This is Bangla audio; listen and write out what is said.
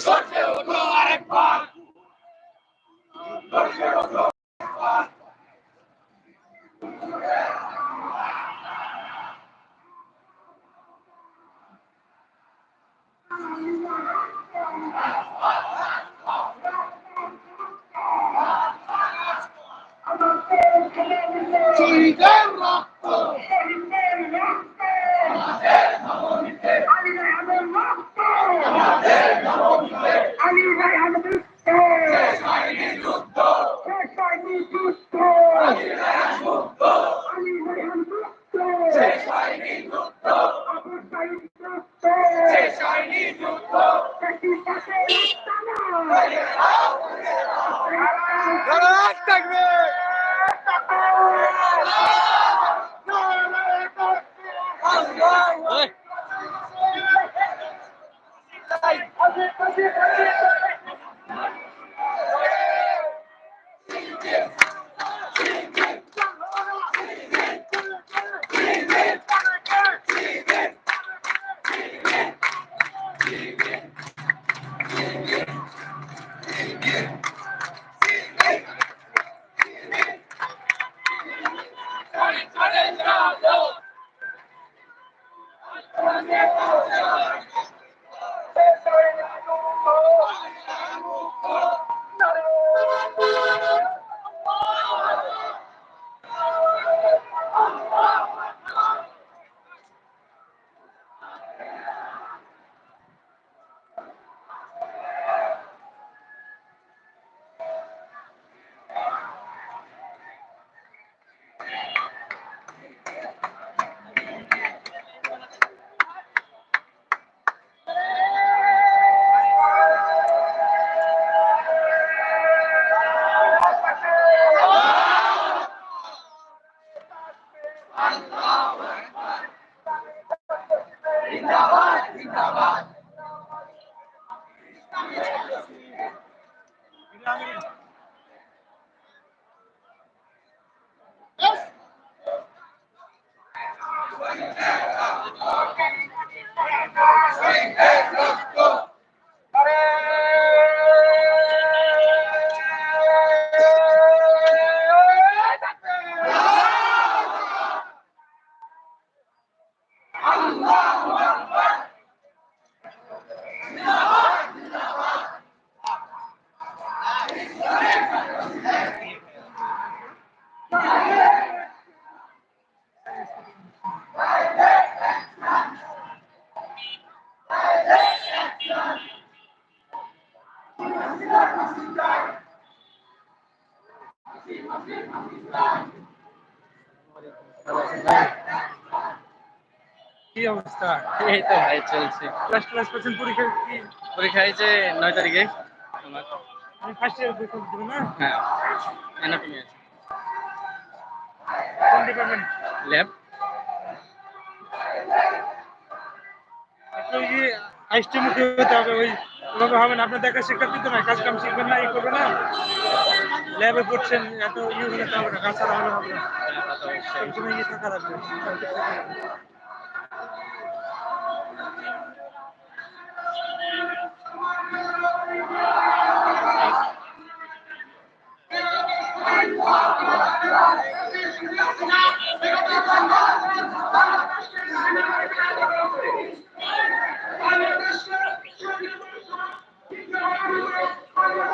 Fuck Bill প্যাকিস্তানের লড়াই থাকবে Thank you. जिंदाबाद কি অবস্থা? এই তো ভাই চলছে। ক্লাস ক্লাস করছেন পরীক্ষা কি? পরীক্ষা হয়েছে নয় তারিখে। আমার আমি ফার্স্ট ইয়ার পরীক্ষা দেবো না? হ্যাঁ। অ্যানাটমি আছে। কোন ডিপার্টমেন্ট ল্যাব আপনি কি আইসটি মুখে হতে হবে ওই ওভাবে হবে না। আপনার দেখা শিক্ষা দিতে নয় কাজ কাম শিখবেন না ই করবেন না। ল্যাবে পড়ছেন এত ইয়ে হলে তো হবে না কাজ ছাড়া হলে হবে না। সবসময় থাকা লাগবে।